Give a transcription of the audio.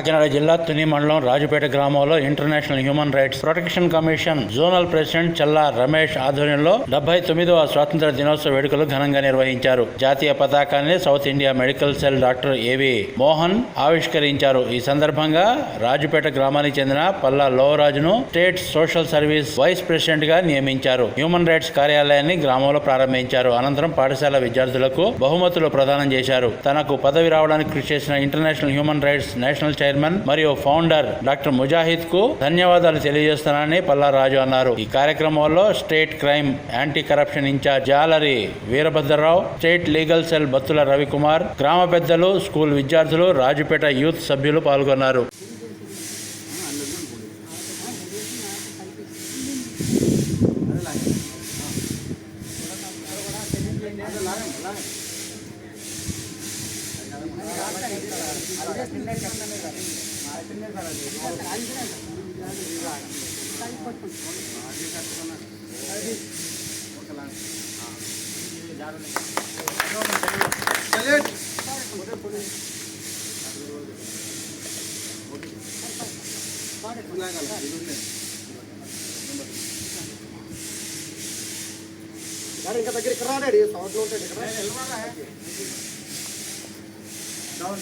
కాకినాడ జిల్లా తుని మండలం రాజుపేట గ్రామంలో international human rights protection commission zonal president Challa Ramesh ఆధ్వర్యంలో డెబ్బై తొమ్మిదవ స్వాతంత్ర దినోత్సవ వేడుకలు ఘనంగా నిర్వహించారు. జాతీయ పతాకాన్ని south India medical cell doctor A V Mohan ఆవిష్కరించారు. ఈ సందర్భంగా రాజుపేట గ్రామానికి చెందిన పల్లా లోవరాజును స్టేట్ సోషల్ సర్వీస్ వైస్ ప్రెసిడెంట్గా నియమించారు. హ్యూమన్ రైట్స్ కార్యాలయాన్ని గ్రామంలో ప్రారంభించారు. అనంతరం పాఠశాల విద్యార్థులకు బహుమతులు ప్రదానం చేశారు. తనకు పదవి రావడానికి కృషి చేసిన international human rights national chairman మరియు ఫౌండర్ డాక్టర్ ముజాహిద్కు ధన్యవాదాలు తెలియజేస్తున్నానని పల్లారాజు అన్నారు. ఈ కార్యక్రమంలో state crime anti corruption incharge Jalari Veerabhadrarao state legal cell Battula Ravikumar గ్రామ పెద్దలు స్కూల్ విద్యార్థులు రాజుపేట యూత్ సభ్యులు పాల్గొన్నారు. ఇంకా దగ్గర ఇక్కడ రాడాడు సౌత్ లో ఉంటాడు ఇక్కడ డౌన్